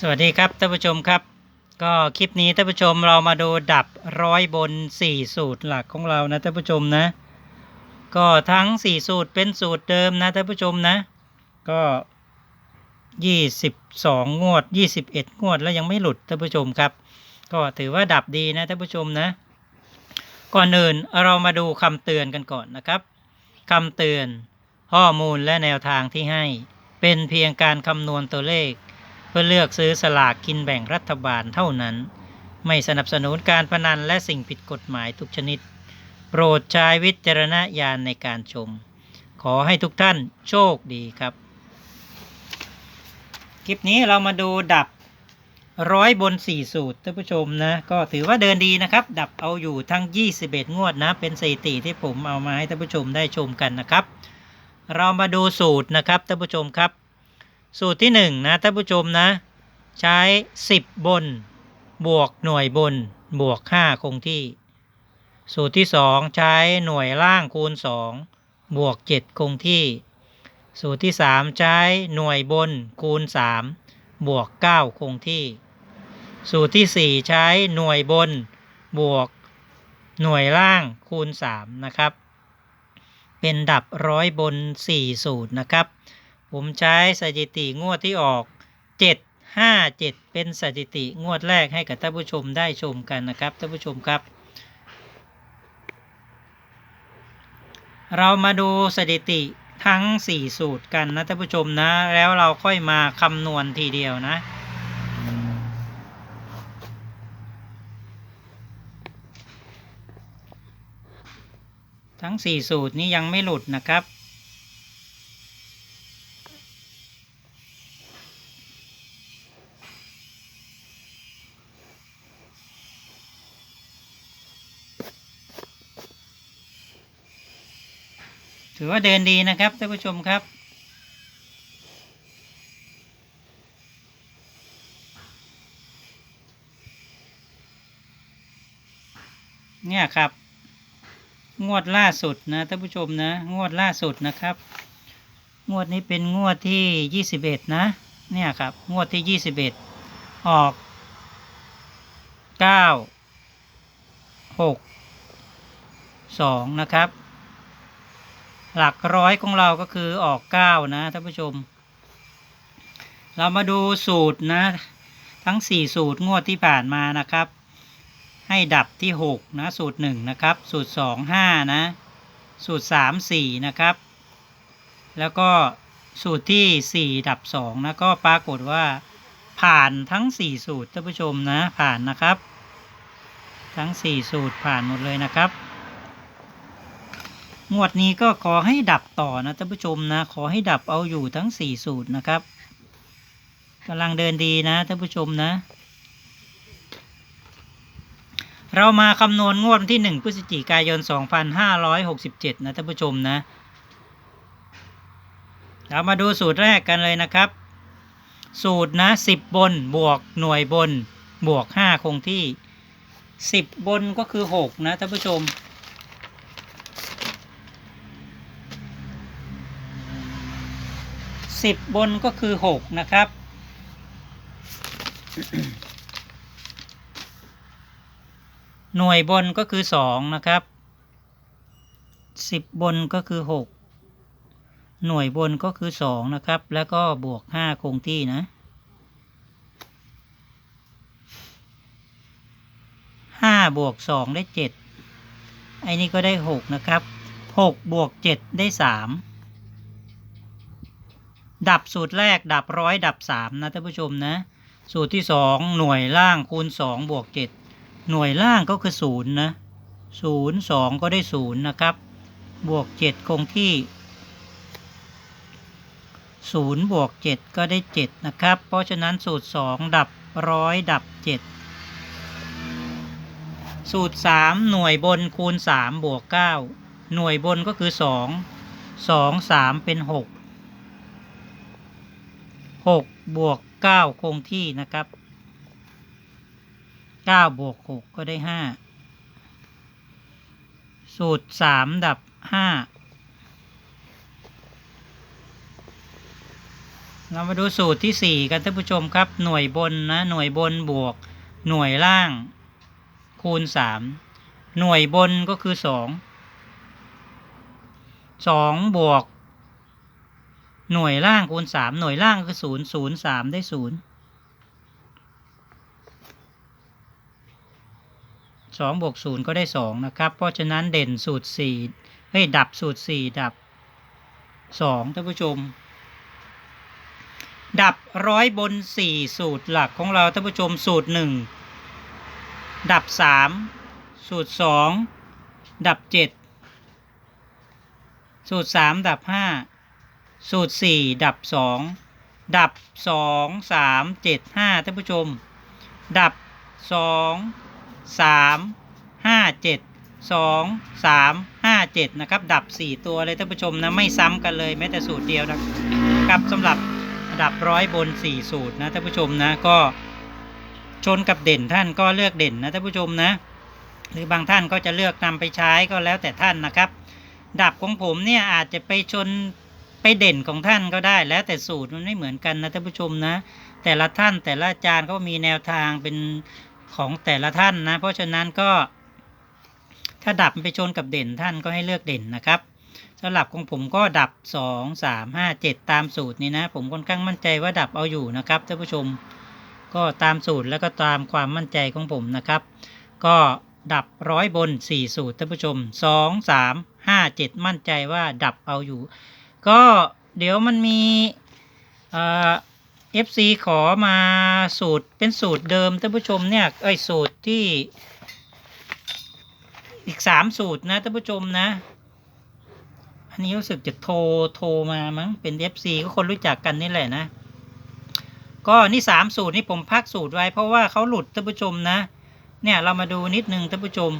สวัสดีครับท่านผู้ชมครับ ก็คลิปนี้ท่านผู้ชมเรามาดูดับร้อยบน 4 สูตรหลักของเรานะท่านผู้ชมนะ ก็ทั้ง 4 สูตรเป็นสูตรเดิมนะท่านผู้ชมนะ ก็ 22 งวด 21 งวดแล้วยังไม่หลุดท่านผู้ชมครับ ก็ถือว่าดับดีนะท่านผู้ชมนะ ก่อนอื่นเรามาดูคำเตือนกันก่อนนะครับคำเตือนข้อมูลและแนวทางที่ให้ เป็นเพียงการคำนวณตัวเลข พื่อเลือกซื้อสลากกินแบ่งรัฐบาลเท่านั้น ไม่สนับสนุนการพนันและสิ่งผิดกฎหมายทุกชนิด โปรดใช้วิจารณญาณในการชม ขอให้ทุกท่านโชคดีครับ คลิปนี้เรามาดูดับร้อยบน 4 สูตรท่านผู้ชมนะ ก็ถือว่าเดินดีนะครับ ดับเอาอยู่ทั้ง 21 งวดนะ เป็นสถิติที่ผมเอามาให้ท่านผู้ชมได้ชมกันนะครับ เรามาดูสูตรนะครับท่านผู้ชมครับ สูตรที่1นงนะท่านผู้ชมนะ ใช้ 10 บน บวกหน่วยบน บวก 5 คงที่ สูตรที่ 2 ใช้หน่วยล่างคูณ 2 บวก 7 คงที่ สูตรที่ 3 ใช้หน่วยบนคูณ 3 บวก 9 คงที่ สูตรที่ 4 ใช้หน่วยบน บวกหน่วยล่างคูณ 3 นะครับ เป็นดับร้อยบน 4 สูตรนะครับ ผมใช้สถิติงวดที่ออก 7 5 7 เป็นสถิติงวดแรกให้กับท่านผู้ชมได้ชมกันนะครับท่านผู้ชมครับ เรามาดูสถิติทั้ง 4 สูตรกันนะท่านผู้ชมนะ แล้วเราค่อยมาคำนวณทีเดียวนะทั้ง 4 สูตรนี้ยังไม่หลุดนะครับ ถือว่าเดินดีนะครับท่านผู้ชมครับ เนี่ยครับ งวดล่าสุดนะท่านผู้ชมนะ งวดล่าสุดนะครับ งวดนี้เป็นงวดที่ยี่สิบเอ็ดนะ เนี่ยครับ งวดที่ยี่สิบเอ็ดออกเก้าหกสองนะครับ หลักร้อยของเราก็คือออกเก้านะท่านผู้ชม เรามาดูสูตรนะ ทั้งสี่สูตรงวดที่ผ่านมานะครับ ให้ดับที่6นะสูตร1นะครับ สูตร2 5นะ สูตร3 4นะครับ แล้วก็สูตรที่4ดับ2นะก็ปรากฏว่าผ่านทั้ง4สูตรท่านผู้ชมนะผ่านนะครับ ทั้ง4สูตรผ่านหมดเลยนะครับ งวดนี้ก็ขอให้ดับต่อนะท่านผู้ชมนะ ขอให้ดับเอาอยู่ทั้ง4สูตรนะครับกำลังเดินดีนะท่านผู้ชมนะ เรามาคำนวณงวดวันที่1พฤศจิกายน 2567 นะท่านผู้ชมนะ เรามาดูสูตรแรกกันเลยนะครับ สูตรนะ 10 บนบวกหน่วยบนบวก 5 คงที่ 10 บนก็คือ 6 นะท่านผู้ชม 10บบนก็คือ6นะครับ หน่วยบนก็คือสองนะครับสิบบนก็คือหกหน่วยบนก็คือสองนะครับ แล้วก็บวกห้าคงที่นะห้าบวกสองได้เจ็ดไอ้นี่ก็ได้หกนะครับหกบวกเจ็ดได้สาม ดับสูตรแรกดับร้อยดับสามนะท่านผู้ชมนะ สูตรที่สองหน่วยล่างคูณสองบวกเจ็ดหน่วยล่างก็คือศูนย์นะศูนย์สองก็ได้ศูนย์นะครับ บวกเจ็ดคงที่ศูนย์บวกเจ็ดก็ได้เจ็ดนะครับ เพราะฉะนั้นสูตรสองดับร้อยดับเจ็ดสูตรสามหน่วยบนคูณสามบวกเก้าหน่วยบนก็คือสองสองสามเป็นหก หกบวกเก้าคงที่นะครับเก้าบวกหกก็ได้ห้าสูตรสามดับห้าเรามาดูสูตรที่4กันท่านผู้ชมครับ หน่วยบนนะ หน่วยบนบวก หน่วยล่าง คูณ3หน่วยบนก็คือ2 2บวก หน่วยล่างคูณ3หน่วยล่างคือ0 0 3ได้0 2บวก0ก็ได้2นะครับ เพราะฉะนั้นเด่นสูตร4เฮ้ย ดับสูตร4ดับ2ท่านผู้ชม ดับร้อยบน4สูตรหลักของเราท่านผู้ชมสูตร1ดับ3สูตร2ดับ7สูตร3ดับ5 สูตร 4 ดับ 2 ดับ 2 3 7 5ท่านผู้ชม ดับ 2 3 5 7 2 3 5 7นะครับดับ 4 ตัวเลยท่านผู้ชมนะไม่ซ้ำกันเลยแม้แต่สูตรเดียวนะครับสำหรับดับร้อยบน 4 สูตรนะท่านผู้ชมนะก็ชนกับเด่นท่านก็เลือกเด่นนะท่านผู้ชมนะ หรือบางท่านก็จะเลือกนำไปใช้ก็แล้วแต่ท่านนะครับ ดับของผมเนี่ยอาจจะไปชน ไปเด่นของท่านก็ได้แล้วแต่สูตรมันไม่เหมือนกันนะท่านผู้ชมนะ แต่ละท่านแต่ละอาจารย์ก็มีแนวทางเป็นของแต่ละท่านนะ เพราะฉะนั้นก็ถ้าดับไปชนกับเด่นท่านก็ให้เลือกเด่นนะครับสำหรับของผมก็ดับ 2 3 5 7 ตามสูตรนี้นะ ผมค่อนข้างมั่นใจว่าดับเอาอยู่นะครับท่านผู้ชม ก็ตามสูตรแล้วก็ตามความมั่นใจของผมนะครับ ก็ดับร้อยบน 4 สูตรท่านผู้ชม 2 3 5 7 มั่นใจว่าดับเอาอยู่ ก็เดี๋ยวมันมีเอ่อ FC ขอมาสูตรเป็นสูตรเดิมท่านผู้ชมเนี่ยไอยสูตรที่ อีกสามสูตรนะท่านผู้ชมนะ อันนี้รู้สึกจะโทรโทรมามั้งเป็น FC ก็คนรู้จักกันนี่แหละนะ ก็นี่สามสูตรนี่ผมพักสูตรไว้เพราะว่าเขาหลุดท่านผู้ชมนะ เนี่ยเรามาดูนิดนึงท่านผู้ชม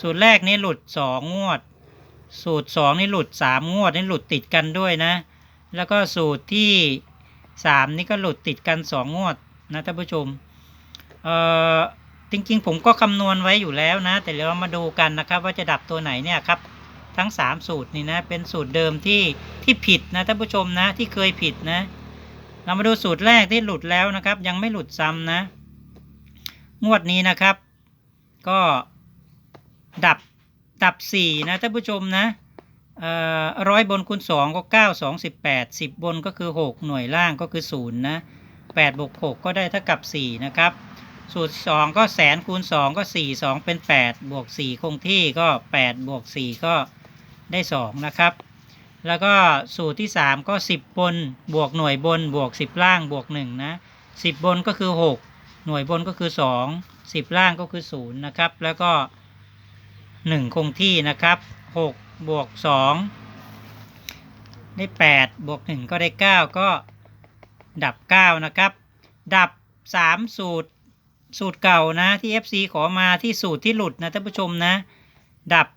สูตรแรกนี่หลุดสองงวด สูตรสองนี่หลุดสามงวดนี่หลุดติดกันด้วยนะ แล้วก็สูตรที่สามนี่ก็หลุดติดกันสองงวดนะท่านผู้ชมเอ่อจริงๆ ผมก็คำนวณไว้อยู่แล้วนะ แต่เดี๋ยวเรามาดูกันนะครับ ว่าจะดับตัวไหนเนี่ยครับทั้ง 3 สูตรนี่นะเป็นสูตรเดิมที่ที่ผิดนะท่านผู้ชมนะที่เคยผิดนะ เรามาดูสูตรแรกที่หลุดแล้วนะครับ ยังไม่หลุดซ้ำนะ งวดนี้นะครับ ก็ดับ ดับ4นะท่านผู้ชมนะร้อยบนคูณ2ก็9 2 18 10บนก็คือ6หน่วยล่างก็คือ0นะ8บวก6ก็ได้เท่ากับ4นะครับสูตร2ก็แสนคูณ2ก็4 2เป็น8บวก4คงที่ก็8บวก4ก็ได้2นะครับแล้วก็สูตรที่ 3 ก็ 10 บน บวกหน่วยบน บวก 10 ล่าง บวก1นะ10 บนก็คือ 6 หน่วยบนก็คือ 2 10 ล่างก็คือ0นะครับ แล้วก็ 1 คงที่นะครับ6บวก2ได้ 8 บวก 1 ก็ได้ 9 ก็ดับ 9 นะครับ ดับ 3 สูตรสูตรเก่านะที่ FC ขอมาที่สูตรที่หลุดนะท่านผู้ชมนะ ดับ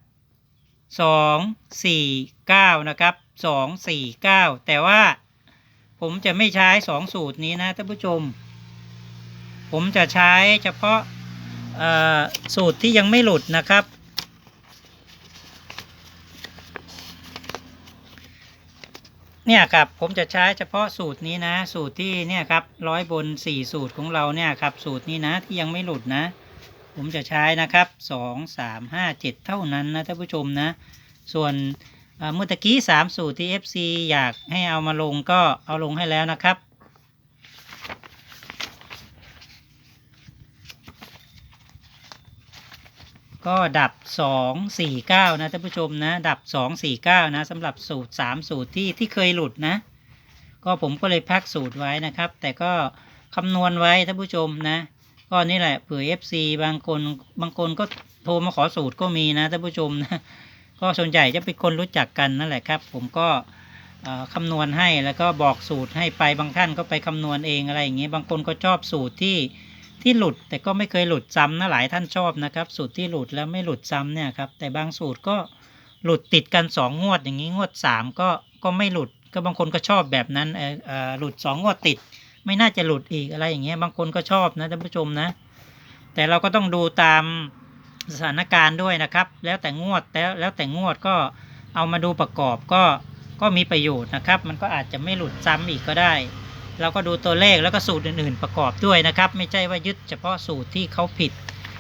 2 4 9 นะครับ 2 4 9 แต่ว่าผมจะไม่ใช้ 2 สูตรนี้นะท่านผู้ชม ผมจะใช้เฉพาะสูตรที่ยังไม่หลุดนะครับ เนี่ยครับผมจะใช้เฉพาะสูตรนี้นะ สูตรที่เนี่ยครับร้อยบนสี่สูตรของเราเนี่ยครับสูตรนี้นะที่ยังไม่หลุดนะ ผมจะใช้นะครับสองสามห้าเจ็ดเท่านั้นนะท่านผู้ชมนะ ส่วนเมื่อกี้สามสูตรที่ FC อยากให้เอามาลงก็เอาลงให้แล้วนะครับ ก็ดับ 2 4 9 นะท่านผู้ชมนะ ดับ 2 4 9 นะสำหรับสูตร 3 สูตรที่ที่เคยหลุดนะ ก็ผมก็เลยพักสูตรไว้นะครับ แต่ก็คำนวณไว้ท่านผู้ชมนะ ก็นี่แหละเผื่อ FC บางคนบางคนก็โทรมาขอสูตรก็มีนะท่านผู้ชมนะก็ส่วนใหญ่จะเป็นคนรู้จักกันนั่นแหละครับ ผมก็คำนวณให้แล้วก็บอกสูตรให้ไปบางท่านก็ไปคำนวณเองอะไรอย่างเงี้ยบางคนก็ชอบสูตรที่ ที่หลุดแต่ก็ไม่เคยหลุดซ้ำนะหลายท่านชอบนะครับ สูตรที่หลุดแล้วไม่หลุดซ้ำเนี่ยครับแต่บางสูตรก็หลุดติดกันสองงวดอย่างนี้งวดสามก็ก็ไม่หลุดก็บางคนก็ชอบแบบนั้นเออหลุดสองงวดติด ไม่น่าจะหลุดอีกอะไรอย่างเงี้ยบางคนก็ชอบนะท่านผู้ชมนะ แต่เราก็ต้องดูตามสถานการณ์ด้วยนะครับ แล้วแต่งวดแล้วแล้วแต่งวดก็เอามาดูประกอบก็ก็มีประโยชน์นะครับ มันก็อาจจะไม่หลุดซ้ำอีกก็ได้ เราก็ดูตัวเลขแล้วก็สูตรอื่นๆประกอบด้วยนะครับ ไม่ใช่ว่ายึดเฉพาะสูตรที่เขาผิด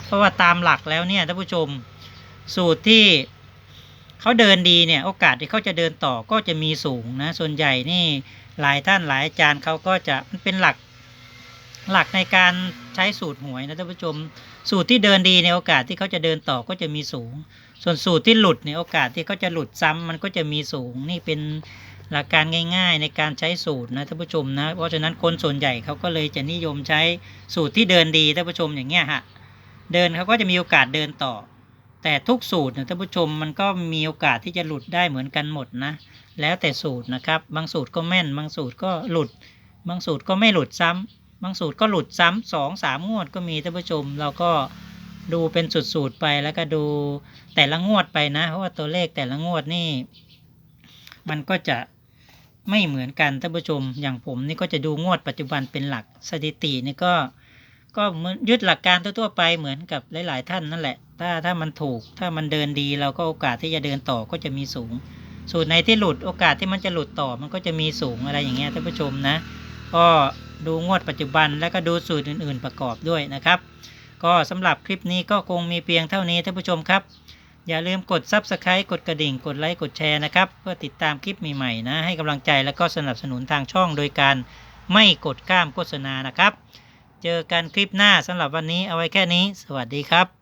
เพราะว่าตามหลักแล้วเนี่ยท่านผู้ชมสูตรที่เขาเดินดีเนี่ยโอกาสที่เขาจะเดินต่อก็จะมีสูงนะส่วนใหญ่นี่หลายท่านหลายอาจารย์เขาก็จะมันเป็นหลักหลักในการใช้สูตรหวยนะท่านผู้ชม สูตรที่เดินดีในโอกาสที่เขาจะเดินต่อก็จะมีสูง ส่วนสูตรที่หลุดในโอกาสที่เขาจะหลุดซ้ำมันก็จะมีสูงนี่เป็น หลักการง่าย ๆ ในการใช้สูตรนะท่านผู้ชมนะ เพราะฉะนั้นคนส่วนใหญ่เขาก็เลยจะนิยมใช้สูตรที่เดินดีท่านผู้ชมอย่างเงี้ยฮะเดินเขาก็จะมีโอกาสเดินต่อ แต่ทุกสูตรนะท่านผู้ชมมันก็มีโอกาสที่จะหลุดได้เหมือนกันหมดนะ แล้วแต่สูตรนะครับ บางสูตรก็แม่น บางสูตรก็หลุด บางสูตรก็ไม่หลุดซ้ำบางสูตรก็หลุดซ้ำสองสามงวดก็มีท่านผู้ชมเราก็ดูเป็นสูตรๆไปแล้วก็ดูแต่ละงวดไปนะ เพราะว่าตัวเลขแต่ละงวดนี่ มันก็จะ ไม่เหมือนกันท่านผู้ชม อย่างผมนี่ก็จะดูงวดปัจจุบันเป็นหลักสถิตินี่ก็ ก็มือนยึดหลักการทั่วๆไปเหมือนกับหลายๆท่านนั่นแหละ ถ้าถ้ามันถูกถ้ามันเดินดีเราก็โอกาสที่จะเดินต่อก็จะมีสูง สูตรไหนที่หลุดโอกาสที่มันจะหลุดต่อมันก็จะมีสูงอะไรอย่างเงี้ยท่านผู้ชมนะ ก็ดูงวดปัจจุบันแล้วก็ดูสูตรอื่น ๆ ประกอบด้วยนะครับ ก็สำหรับคลิปนี้ก็คงมีเพียงเท่านี้ท่านผู้ชมครับ อย่าลืมกด Subscribe กดกระดิ่ง กดไลค์ กดแชร์นะครับ เพื่อติดตามคลิปใหม่ๆนะ ให้กำลังใจแล้วก็สนับสนุนทางช่องโดยการไม่กดข้ามโฆษณานะครับ เจอกันคลิปหน้าสำหรับวันนี้เอาไว้แค่นี้ สวัสดีครับ